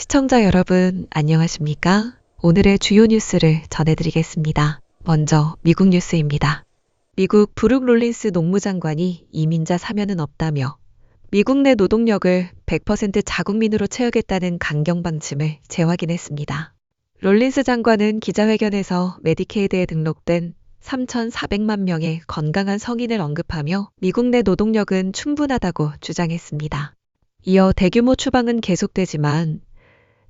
시청자 여러분, 안녕하십니까? 오늘의 주요 뉴스를 전해드리겠습니다. 먼저 미국 뉴스입니다. 미국 브룩 롤린스 농무장관이 이민자 사면은 없다며 미국 내 노동력을 100% 자국민으로 채우겠다는 강경 방침을 재확인했습니다. 롤린스 장관은 기자회견에서 메디케이드에 등록된 3,400만 명의 건강한 성인을 언급하며 미국 내 노동력은 충분하다고 주장했습니다. 이어 대규모 추방은 계속되지만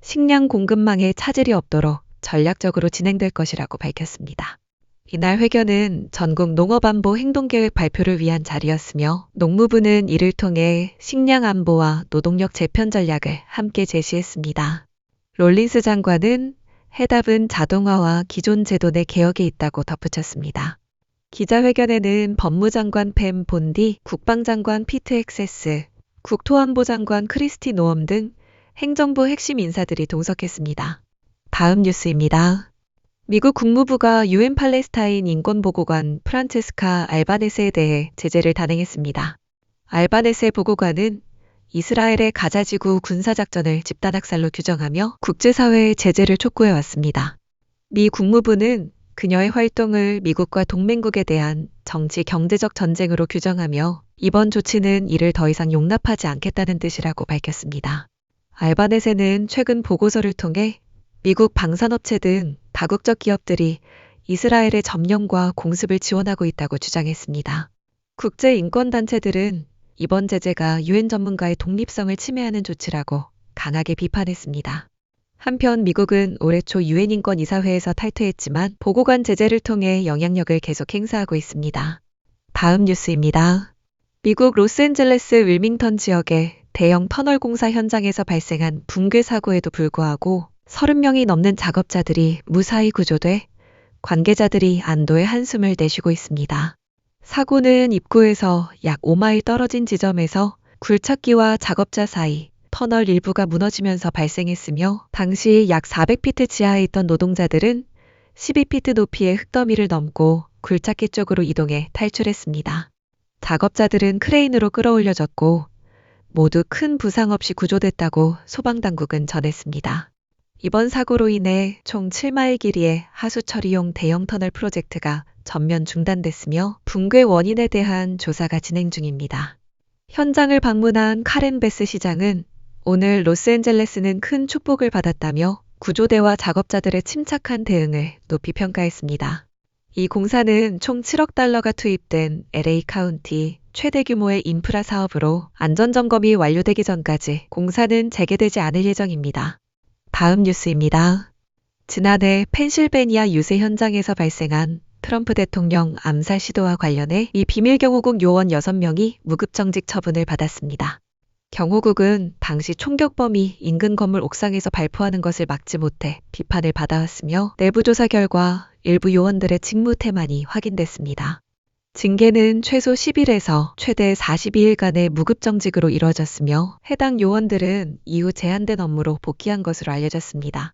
식량 공급망에 차질이 없도록 전략적으로 진행될 것이라고 밝혔습니다. 이날 회견은 전국 농업안보 행동계획 발표를 위한 자리였으며 농무부는 이를 통해 식량 안보와 노동력 재편 전략을 함께 제시했습니다. 롤린스 장관은 해답은 자동화와 기존 제도 내 개혁에 있다고 덧붙였습니다. 기자회견에는 법무장관 팸 본디, 국방장관 피트 엑세스, 국토안보 장관 크리스티 노엄 등 행정부 핵심 인사들이 동석했습니다. 다음 뉴스입니다. 미국 국무부가 유엔 팔레스타인 인권보고관 프란체스카 알바네스에 대해 제재를 단행했습니다. 알바네스의 보고관은 이스라엘의 가자지구 군사작전을 집단학살로 규정하며 국제사회의 제재를 촉구해 왔습니다. 미 국무부는 그녀의 활동을 미국과 동맹국에 대한 정치 경제적 전쟁으로 규정하며 이번 조치는 이를 더 이상 용납하지 않겠다는 뜻이라고 밝혔습니다. 알바넷에는 최근 보고서를 통해 미국 방산업체 등 다국적 기업들이 이스라엘의 점령과 공습을 지원하고 있다고 주장했습니다. 국제 인권단체들은 이번 제재가 유엔 전문가의 독립성을 침해하는 조치라고 강하게 비판했습니다. 한편 미국은 올해 초 유엔 인권 이사회에서 탈퇴했지만 보고관 제재를 통해 영향력을 계속 행사하고 있습니다. 다음 뉴스입니다. 미국 로스앤젤레스 윌밍턴 지역의 대형 터널 공사 현장에서 발생한 붕괴 사고에도 불구하고 30명이 넘는 작업자들이 무사히 구조돼 관계자들이 안도의 한숨을 내쉬고 있습니다. 사고는 입구에서 약 5마일 떨어진 지점에서 굴착기와 작업자 사이 터널 일부가 무너지면서 발생했으며 당시 약 400피트 지하에 있던 노동자들은 12피트 높이의 흙더미를 넘고 굴착기 쪽으로 이동해 탈출했습니다. 작업자들은 크레인으로 끌어올려졌고 모두 큰 부상 없이 구조됐다고 소방당국은 전했습니다. 이번 사고로 인해 총 7마일 길이의 하수 처리용 대형 터널 프로젝트가 전면 중단됐으며 붕괴 원인에 대한 조사가 진행 중입니다. 현장을 방문한 카렌 베스 시장은 오늘 로스앤젤레스는 큰 축복을 받았다며 구조대와 작업자들의 침착한 대응을 높이 평가했습니다. 이 공사는 총 7억 달러가 투입된 LA 카운티 최대 규모의 인프라 사업으로 안전점검이 완료되기 전까지 공사는 재개되지 않을 예정입니다. 다음 뉴스입니다. 지난해 펜실베니아 유세 현장에서 발생한 트럼프 대통령 암살 시도와 관련해 이 비밀경호국 요원 6명이 무급정직 처분을 받았습니다. 경호국은 당시 총격범이 인근 건물 옥상에서 발포하는 것을 막지 못해 비판을 받아왔으며 내부 조사 결과 일부 요원들의 직무 태만이 확인됐습니다. 징계는 최소 10일에서 최대 42일간의 무급정직으로 이루어졌으며 해당 요원들은 이후 제한된 업무로 복귀한 것으로 알려졌습니다.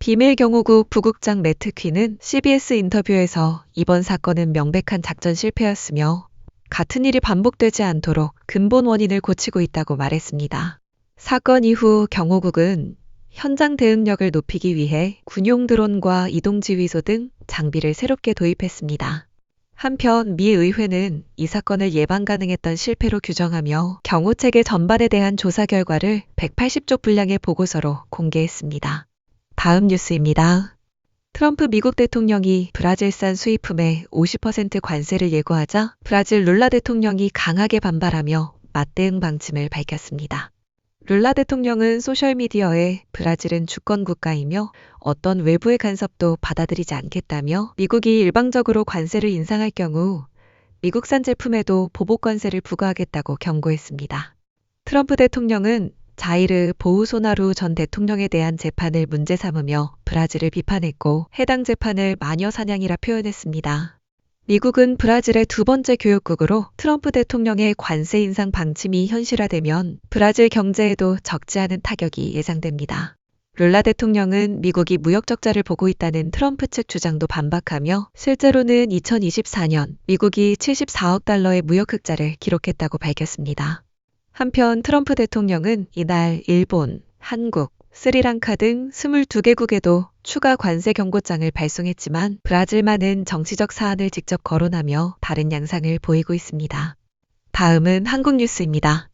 비밀경호국 부국장 매트 퀴는 CBS 인터뷰에서 이번 사건은 명백한 작전 실패였으며 같은 일이 반복되지 않도록 근본 원인을 고치고 있다고 말했습니다. 사건 이후 경호국은 현장 대응력을 높이기 위해 군용 드론과 이동 지휘소 등 장비를 새롭게 도입했습니다. 한편 미 의회는 이 사건을 예방 가능했던 실패로 규정하며 경호 체계 전반에 대한 조사 결과를 180쪽 분량의 보고서로 공개했습니다. 다음 뉴스입니다. 트럼프 미국 대통령이 브라질산 수입품에 50% 관세를 예고하자 브라질 룰라 대통령이 강하게 반발하며 맞대응 방침을 밝혔습니다. 룰라 대통령은 소셜미디어에 브라질은 주권 국가이며 어떤 외부의 간섭도 받아들이지 않겠다며 미국이 일방적으로 관세를 인상할 경우 미국산 제품에도 보복 관세를 부과하겠다고 경고했습니다. 트럼프 대통령은 자이르 보우소나루 전 대통령에 대한 재판을 문제 삼으며 브라질을 비판했고 해당 재판을 마녀 사냥이라 표현했습니다. 미국은 브라질의 두 번째 교역국으로 트럼프 대통령의 관세 인상 방침이 현실화되면 브라질 경제에도 적지 않은 타격이 예상됩니다. 룰라 대통령은 미국이 무역 적자를 보고 있다는 트럼프 측 주장도 반박하며 실제로는 2024년 미국이 74억 달러의 무역 흑자를 기록했다고 밝혔습니다. 한편 트럼프 대통령은 이날 일본, 한국, 스리랑카 등 22개국에도 추가 관세 경고장을 발송했지만 브라질만은 정치적 사안을 직접 거론하며 다른 양상을 보이고 있습니다. 다음은 한국 뉴스입니다.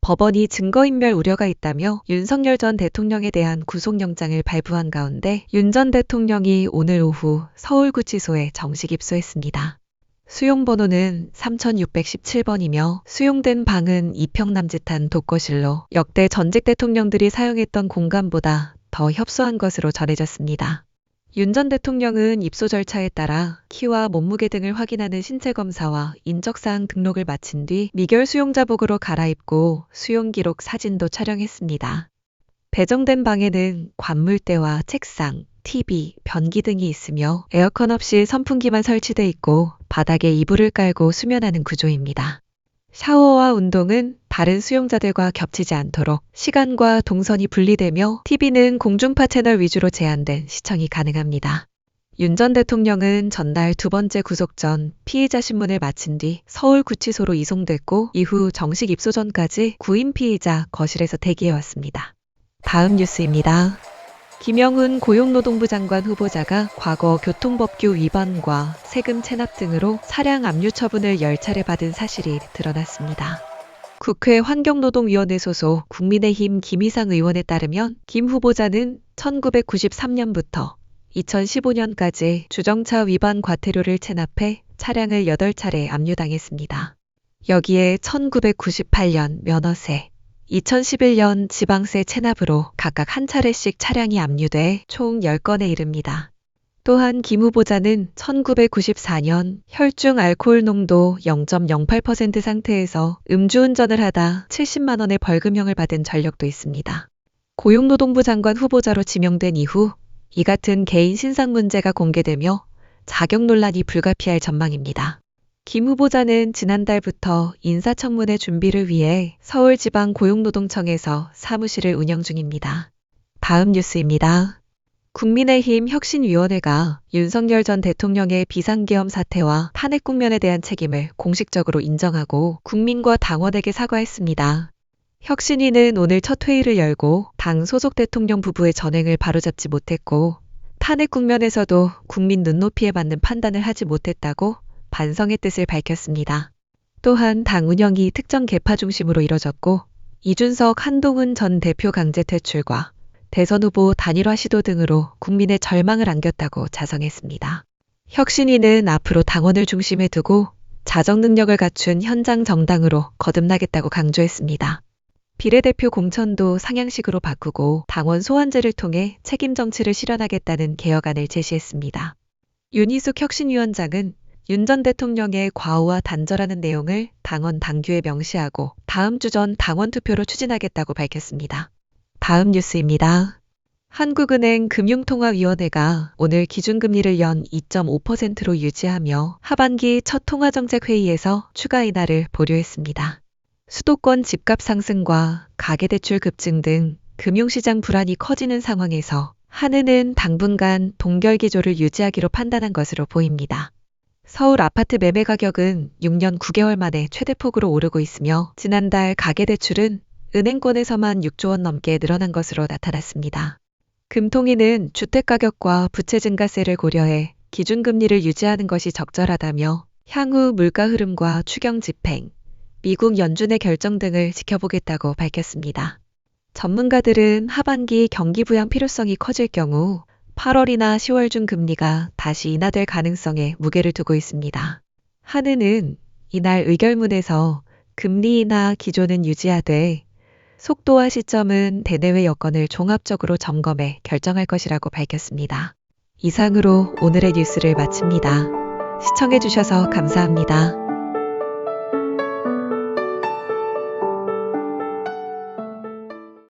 법원이 증거인멸 우려가 있다며 윤석열 전 대통령에 대한 구속영장을 발부한 가운데 윤 전 대통령이 오늘 오후 서울구치소에 정식 입소했습니다. 수용 번호는 3617번이며 수용된 방은 2평 남짓한 독거실로 역대 전직 대통령들이 사용했던 공간보다 더 협소한 것으로 전해졌습니다. 윤 전 대통령은 입소 절차에 따라 키와 몸무게 등을 확인하는 신체 검사와 인적사항 등록을 마친 뒤 미결 수용자복으로 갈아입고 수용 기록 사진도 촬영했습니다. 배정된 방에는 관물대와 책상, TV, 변기 등이 있으며 에어컨 없이 선풍기만 설치돼 있고 바닥에 이불을 깔고 수면하는 구조입니다. 샤워와 운동은 다른 수용자들과 겹치지 않도록 시간과 동선이 분리되며 TV는 공중파 채널 위주로 제한된 시청이 가능합니다. 윤 전 대통령은 전날 두 번째 구속 전 피의자 신문을 마친 뒤 서울구치소로 이송됐고 이후 정식 입소 전까지 구인 피의자 거실에서 대기해왔습니다. 다음 뉴스입니다. 김영훈 고용노동부 장관 후보자가 과거 교통법규 위반과 세금 체납 등으로 차량 압류 처분을 10차례 받은 사실이 드러났습니다. 국회 환경노동위원회 소속 국민의힘 김희상 의원에 따르면 김 후보자는 1993년부터 2015년까지 주정차 위반 과태료를 체납해 차량을 8차례 압류당했습니다. 여기에 1998년 면허세, 2011년 지방세 체납으로 각각 한 차례씩 차량이 압류돼 총 10건에 이릅니다. 또한 김 후보자는 1994년 혈중 알코올 농도 0.08% 상태에서 음주운전을 하다 70만 원의 벌금형을 받은 전력도 있습니다. 고용노동부 장관 후보자로 지명된 이후 이 같은 개인 신상 문제가 공개되며 자격 논란이 불가피할 전망입니다. 김 후보자는 지난달부터 인사청문회 준비를 위해 서울지방고용노동청에서 사무실을 운영 중입니다. 다음 뉴스입니다. 국민의힘 혁신위원회가 윤석열 전 대통령의 비상계엄 사태와 탄핵 국면에 대한 책임을 공식적으로 인정하고 국민과 당원에게 사과했습니다. 혁신위는 오늘 첫 회의를 열고 당 소속 대통령 부부의 전행을 바로잡지 못했고 탄핵 국면에서도 국민 눈높이에 맞는 판단을 하지 못했다고 반성의 뜻을 밝혔습니다. 또한 당 운영이 특정 계파 중심으로 이뤄졌고 이준석 한동훈 전 대표 강제 퇴출과 대선 후보 단일화 시도 등으로 국민의 절망을 안겼다고 자성했습니다. 혁신위는 앞으로 당원을 중심에 두고 자정 능력을 갖춘 현장 정당으로 거듭나겠다고 강조했습니다. 비례대표 공천도 상향식으로 바꾸고 당원 소환제를 통해 책임 정치를 실현하겠다는 개혁안을 제시했습니다. 윤희숙 혁신위원장은 윤 전 대통령의 과오와 단절하는 내용을 당원 당규에 명시하고 다음 주 전 당원 투표로 추진하겠다고 밝혔습니다. 다음 뉴스입니다. 한국은행 금융통화위원회가 오늘 기준금리를 연 2.5%로 유지하며 하반기 첫 통화정책 회의에서 추가 인하를 보류했습니다. 수도권 집값 상승과 가계대출 급증 등 금융시장 불안이 커지는 상황에서 한은은 당분간 동결 기조를 유지하기로 판단한 것으로 보입니다. 서울 아파트 매매 가격은 6년 9개월 만에 최대폭으로 오르고 있으며 지난달 가계대출은 은행권에서만 6조 원 넘게 늘어난 것으로 나타났습니다. 금통위는 주택가격과 부채 증가세를 고려해 기준금리를 유지하는 것이 적절하다며 향후 물가 흐름과 추경 집행, 미국 연준의 결정 등을 지켜보겠다고 밝혔습니다. 전문가들은 하반기 경기 부양 필요성이 커질 경우 8월이나 10월 중 금리가 다시 인하될 가능성에 무게를 두고 있습니다. 한은은 이날 의결문에서 금리 인하 기조는 유지하되 속도와 시점은 대내외 여건을 종합적으로 점검해 결정할 것이라고 밝혔습니다. 이상으로 오늘의 뉴스를 마칩니다. 시청해주셔서 감사합니다.